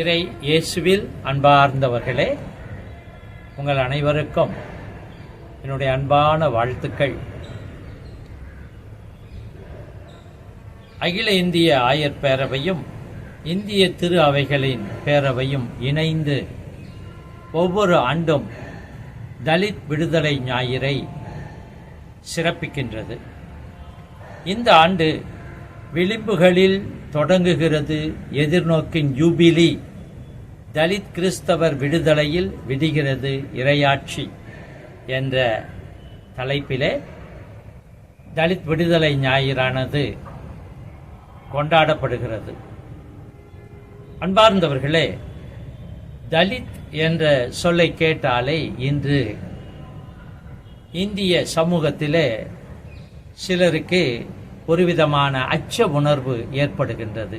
இறை இயேசுவில் அன்பார்ந்தவர்களே உங்கள் அனைவருக்கும் என்னுடைய அன்பான வாழ்த்துக்கள். அகில இந்திய ஆயர் பேரவையும் இந்திய திரு அவைகளின் பேரவையும் இணைந்து ஒவ்வொரு ஆண்டும் தலித் விடுதலை ஞாயிறை சிறப்பிக்கின்றது. இந்த ஆண்டு விளிம்புகளில் தொடங்குகிறது எதிர்நோக்கின் யூபிலி தலித் கிறிஸ்தவர் விடுதலையில் விடுகிறது இரையாட்சி என்ற தலைப்பிலே தலித் விடுதலை ஞாயிறானது கொண்டாடப்படுகிறது. அன்பார்ந்தவர்களே தலித் என்ற சொல்லை கேட்டாலே இன்று இந்திய சமூகத்திலே சிலருக்கு ஒருவிதமான அச்ச உணர்வு ஏற்படுகின்றது.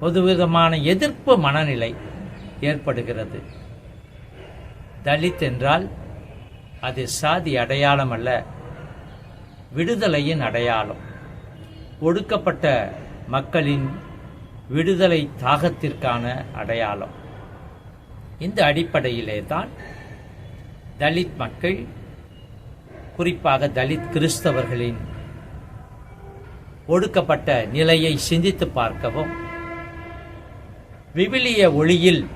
பொதுவிதமான எதிர்ப்பு மனநிலை ஏற்படுகிறது. தலித் என்றால் அது சாதி அடையாளம் அல்ல விடுதலையின் அடையாளம். ஒடுக்கப்பட்ட மக்களின் விடுதலை தாகத்திற்கான அடையாளம். இந்த அடிப்படையிலே தான் தலித் மக்கள் குறிப்பாக தலித் கிறிஸ்தவர்களின் ஒடுக்கப்பட்ட நிலையை சிந்தித்து பார்க்கவும் விவிலிய ஒளியில்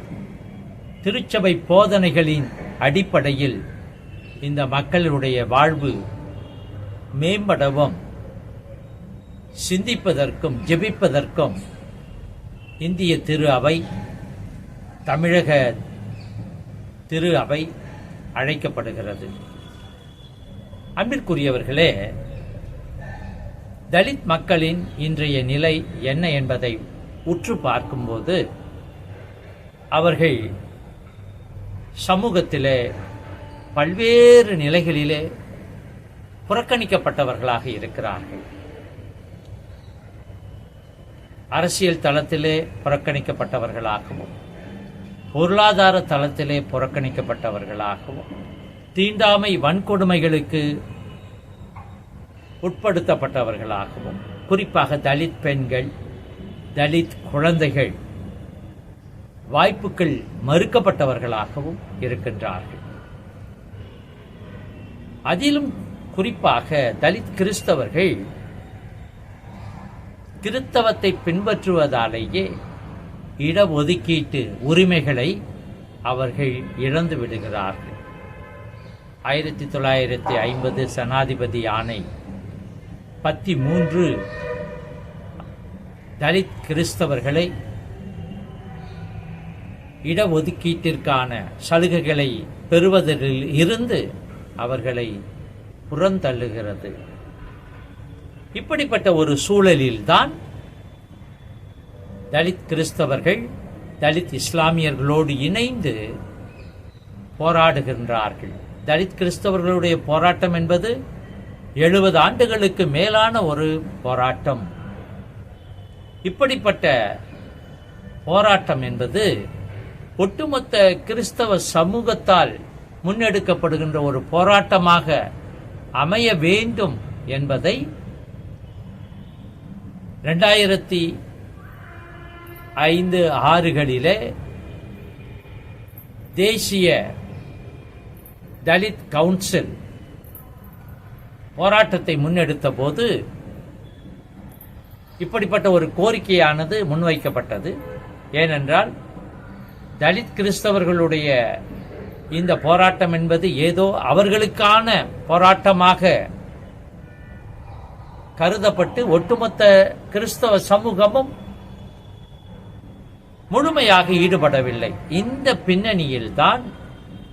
திருச்சபை போதனைகளின் அடிப்படையில் இந்த மக்களுடைய வாழ்வு மேம்படவும் சிந்திப்பதற்கும் ஜெபிப்பதற்கும் இந்திய திரு அவை தமிழக திரு அவை அழைக்கப்படுகிறது. அன்பிற்குரியவர்களே தலித் மக்களின் இன்றைய நிலை என்ன என்பதை உற்று பார்க்கும்போது அவர்கள் சமூகத்திலே பல்வேறு நிலைகளிலே புறக்கணிக்கப்பட்டவர்களாக இருக்கிறார்கள். அரசியல் தளத்திலே புறக்கணிக்கப்பட்டவர்களாகவும் பொருளாதார தளத்திலே புறக்கணிக்கப்பட்டவர்களாகவும் தீண்டாமை வன்கொடுமைகளுக்கு உட்படுத்தப்பட்டவர்களாகவும் குறிப்பாக தலித் பெண்கள் தலித் குழந்தைகள் வாய்ப்புகள் மறுக்கப்பட்டவர்களாகவும் இருக்கின்றார்கள். அதிலும் குறிப்பாக தலித் கிறிஸ்தவர்கள் கிறித்தவத்தை பின்பற்றுவதாலேயே இடஒதுக்கீட்டு உரிமைகளை அவர்கள் இழந்து விடுகிறார்கள். ஆயிரத்தி தொள்ளாயிரத்தி ஐம்பது சனாதிபதி ஆணை பத்தி மூன்று தலித் கிறிஸ்தவர்களை இடஒதுக்கீட்டிற்கான சலுகைகளை பெறுவதில் இருந்து அவர்களை புறந்தள்ளுகிறது. இப்படிப்பட்ட ஒரு சூழலில்தான் தலித் கிறிஸ்தவர்கள் தலித் இஸ்லாமியர்களோடு இணைந்து போராடுகின்றார்கள். தலித் கிறிஸ்தவர்களுடைய போராட்டம் என்பது எழுபது ஆண்டுகளுக்கு மேலான ஒரு போராட்டம். இப்படிப்பட்ட போராட்டம் என்பது ஒட்டுமொத்த கிறிஸ்தவ சமூகத்தால் முன்னெடுக்கப்படுகின்ற ஒரு போராட்டமாக அமைய வேண்டும் என்பதை ரெண்டாயிரத்தி ஐந்து ஆறுகளிலே தேசிய தலித் கவுன்சில் போராட்டத்தை முன்னெடுத்த போது இப்படிப்பட்ட ஒரு கோரிக்கையானது முன்வைக்கப்பட்டது. ஏனென்றால் தலித் கிறிஸ்தவர்களுடைய இந்த போராட்டம் என்பது ஏதோ அவர்களுக்கான போராட்டமாக கருதப்பட்டு ஒட்டுமொத்த கிறிஸ்தவ சமூகமும் முழுமையாக ஈடுபடவில்லை. இந்த பின்னணியில் தான்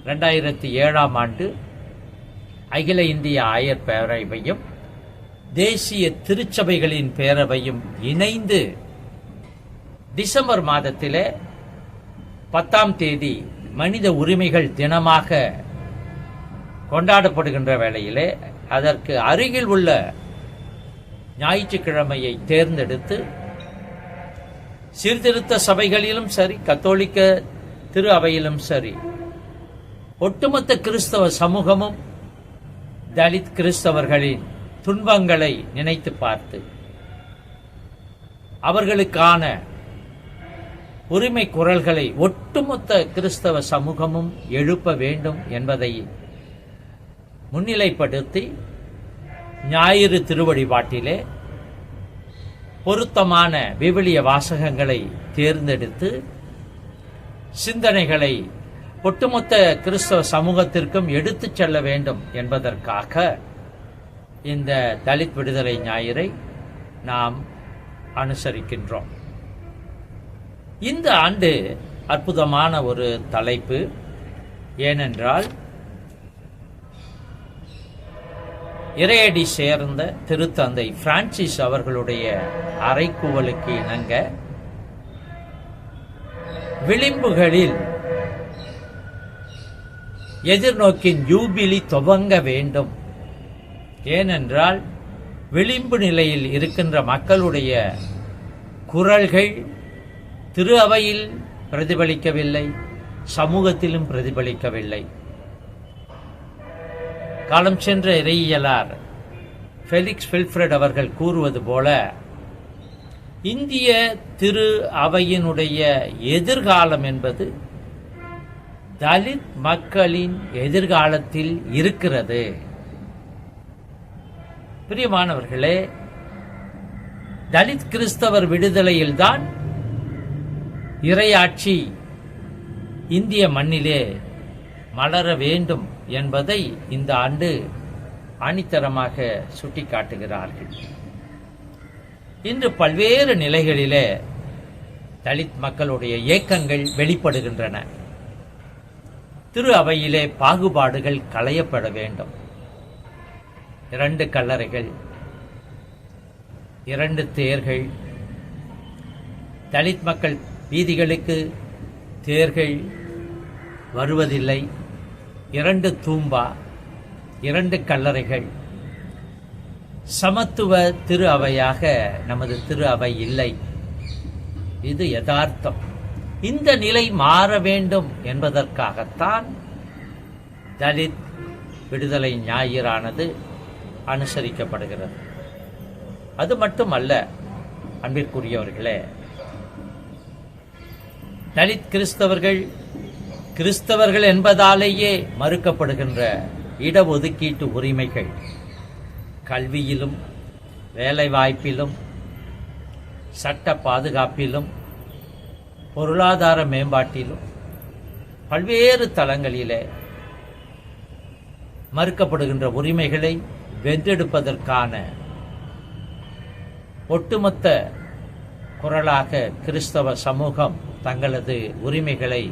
ரெண்டாயிரத்தி ஏழாம் ஆண்டு அகில இந்திய ஆயர் பேரவையும் தேசிய திருச்சபைகளின் பேரவையும் இணைந்து டிசம்பர் மாதத்திலே பத்தாம் தேதி மனித உரிமைகள் தினமாக கொண்டாடப்படுகின்ற வேளையிலே அதற்கு அருகில் உள்ள ஞாயிற்றுக்கிழமையை தேர்ந்தெடுத்து சீர்திருத்த சபைகளிலும் சரி கத்தோலிக்க திரு அவையிலும் சரி ஒட்டுமொத்த கிறிஸ்தவ சமூகமும் தலித் கிறிஸ்தவர்களின் துன்பங்களை நினைத்து பார்த்து அவர்களுக்கான உரிமை குரல்களை ஒட்டுமொத்த கிறிஸ்தவ சமூகமும் எழுப்ப வேண்டும் என்பதை முன்னிலைப்படுத்தி ஞாயிறு திருவழிபாட்டிலே பொருத்தமான விவிலிய வாசகங்களை தேர்ந்தெடுத்து சிந்தனைகளை ஒட்டுமொத்த கிறிஸ்தவ சமூகத்திற்கும் எடுத்துச் செல்ல வேண்டும் என்பதற்காக இந்த தலித் விடுதலை ஞாயிறை நாம் அனுசரிக்கின்றோம். இந்த ஆண்டு அற்புதமான ஒரு தலைப்பு ஏனென்றால் இறையடி சேர்ந்த திருத்தந்தை பிரான்சிஸ் அவர்களுடைய அறைக்குவலுக்கு இணங்க விளிம்புகளில் எதிர்நோக்கின் யூபிலி துவங்க வேண்டும். ஏனென்றால் விளிம்பு நிலையில் இருக்கின்ற மக்களுடைய குரல்கள் திரு அவையில் பிரதிபலிக்கவில்லை சமூகத்திலும் பிரதிபலிக்கவில்லை. காலம் சென்ற இறையியலார் ஃபெலிக்ஸ் வில்ஃப்ரெட் அவர்கள் கூறுவது போல இந்திய திரு அவையினுடைய எதிர்காலம் என்பது தலித் மக்களின் எதிர்காலத்தில் இருக்கிறது. பிரியமானவர்களே தலித் கிறிஸ்தவர் விடுதலையில்தான் இறையாட்சி இந்திய மண்ணிலே மலர வேண்டும் என்பதை இந்த ஆண்டு ஆணித்தரமாக சுட்டிக்காட்டுகிறார்கள். இன்று பல்வேறு நிலைகளிலே தலித் மக்களுடைய இயக்கங்கள் வெளிப்படுகின்றன. திரு அவையிலே பாகுபாடுகள் களையப்பட வேண்டும். இரண்டு கல்லறைகள் இரண்டு தேர்கள் தலித் மக்கள் வீதிகளுக்கு தேர்கள் வருவதில்லை. இரண்டு தூம்பா இரண்டு கல்லறைகள். சமத்துவ திரு அவையாக நமது திரு அவை இல்லை. இது யதார்த்தம். இந்த நிலை மாற வேண்டும் என்பதற்காகத்தான் தலித் விடுதலை ஞாயிறானது அனுசரிக்கப்படுகிறது. அது மட்டுமல்ல அன்பிற்குரியவர்களே தலித் கிறிஸ்தவர்கள் கிறிஸ்தவர்கள் என்பதாலேயே மறுக்கப்படுகின்ற இடஒதுக்கீட்டு உரிமைகள் கல்வியிலும் வேலைவாய்ப்பிலும் சட்ட பாதுகாப்பிலும் பொருளாதார மேம்பாட்டிலும் பல்வேறு தளங்களிலே மறுக்கப்படுகின்ற உரிமைகளை வென்றெடுப்பதற்கான ஒட்டுமொத்த குரலாக கிறிஸ்தவ சமூகம் தங்களது உரிமைகளை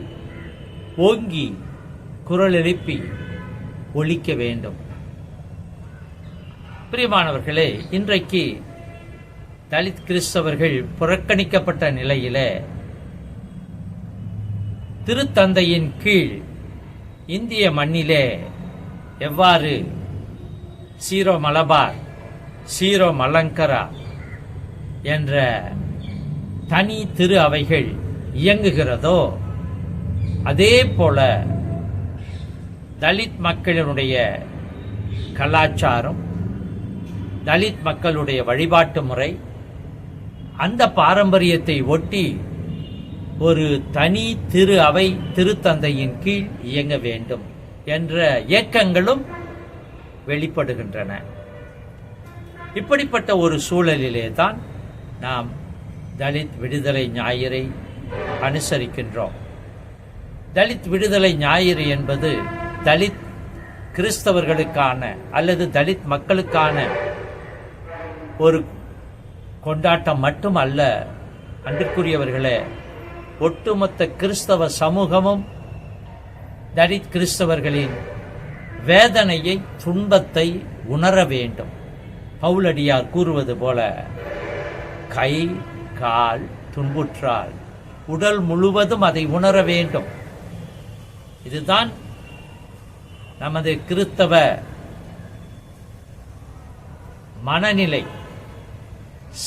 ஓங்கி குரல் எழுப்பி ஒழிக்க வேண்டும். பிரியமானவர்களே இன்றைக்கு தலித் கிறிஸ்தவர்கள் புறக்கணிக்கப்பட்ட நிலையிலே திருத்தந்தையின் கீழ் இந்திய மண்ணிலே எவ்வாறு சீரோ மலபார் சீரோ மலங்கரா என்ற தனி திரு அவைகள் இயங்குகிறதோ அதே போல தலித் மக்களினுடைய கலாச்சாரம் தலித் மக்களுடைய வழிபாட்டு முறை அந்த பாரம்பரியத்தை ஒட்டி ஒரு தனி திரு அவை திருத்தந்தையின் கீழ் இயங்க வேண்டும் என்ற இயக்கங்களும் வெளிப்படுகின்றன. இப்படிப்பட்ட ஒரு சூழலிலே தான் நாம் தலித் விடுதலை ஞாயிறை அனுசரிக்கின்றோம். தலித் விடுதலை ஞாயிறு என்பது தலித் கிறிஸ்தவர்களுக்கான அல்லது தலித் மக்களுக்கான ஒரு கொண்டாட்டம் மட்டும் அல்ல அன்பிற்குரியவர்களே ஒட்டுமொத்த கிறிஸ்தவ சமூகமும் தலித் கிறிஸ்தவர்களின் வேதனையை துன்பத்தை உணர வேண்டும். பவுலடியார் கூறுவது போல கை கால் துன்புற்றால் உடல் முழுவதும் அதை உணர வேண்டும். இதுதான் நமது கிறிஸ்தவ மனநிலை.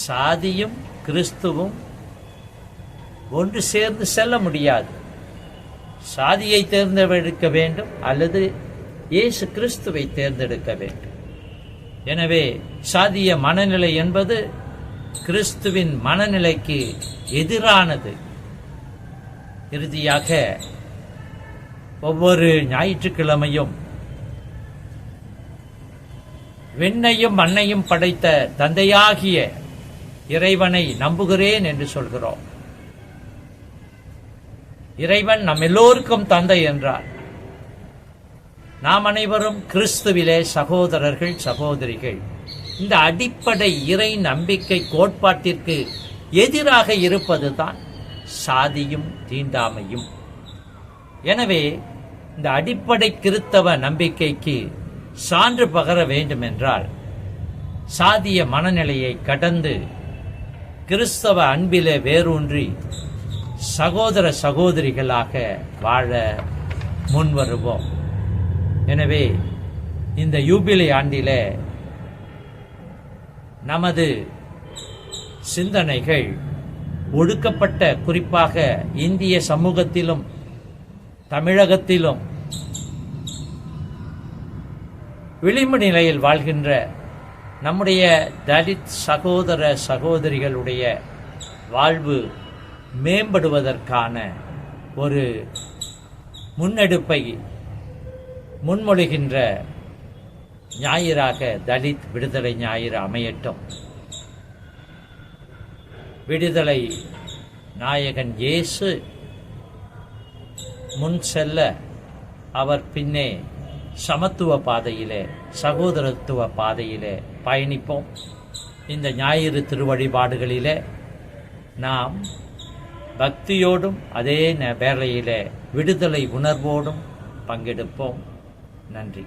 சாதியும் கிறிஸ்துவும் ஒன்று சேர்ந்து செல்ல முடியாது. சாதியை தேர்ந்தெடுக்க வேண்டும் அல்லது இயேசு கிறிஸ்துவை தேர்ந்தெடுக்க வேண்டும். எனவே சாதிய மனநிலை என்பது கிறிஸ்துவின் மனநிலைக்கு எதிரானது. இறுதியாக ஒவ்வொரு ஞாயிற்றுக்கிழமையும் விண்ணையும் மண்ணையும் படைத்த தந்தையாகிய இறைவனை நம்புகிறேன் என்று சொல்கிறோம். இறைவன் நம் எல்லோருக்கும் தந்தை என்றார். நாம் அனைவரும் கிறிஸ்துவிலே சகோதரர்கள் சகோதரிகள். இந்த அடிப்படை இறை நம்பிக்கை கோட்பாட்டிற்கு எதிராக இருப்பதுதான் சாதியும் தீண்டாமையும். எனவே இந்த அடிப்படை கிறித்தவ நம்பிக்கைக்கு சான்று பகர வேண்டுமென்றால் சாதிய மனநிலையை கடந்து கிறிஸ்தவ அன்பிலே வேரூன்றி சகோதர சகோதரிகளாக வாழ முன்வருவோம். எனவே இந்த யூபிலி ஆண்டில நமது சிந்தனைகள் ஒடுக்கப்பட்ட குறிப்பாக இந்திய சமூகத்திலும் தமிழகத்திலும் விளிம்பு நிலையில் வாழ்கின்ற நம்முடைய தலித் சகோதர சகோதரிகளுடைய வாழ்வு மேம்படுவதற்கான ஒரு முன்னெடுப்பை முன்மொழிகின்ற ஞாயிறாக தலித் விடுதலை ஞாயிறு அமையட்டும். விடுதலை நாயகன் இயேசு முன் செல்ல அவர் பின்னே சமத்துவ பாதையிலே சகோதரத்துவ பாதையிலே பயணிப்போம். இந்த ஞாயிறு திருவழிபாடுகளிலே நாம் பக்தியோடும் அதே வேளையிலே விடுதலை உணர்வோடும் பங்கெடுப்போம். நன்றி.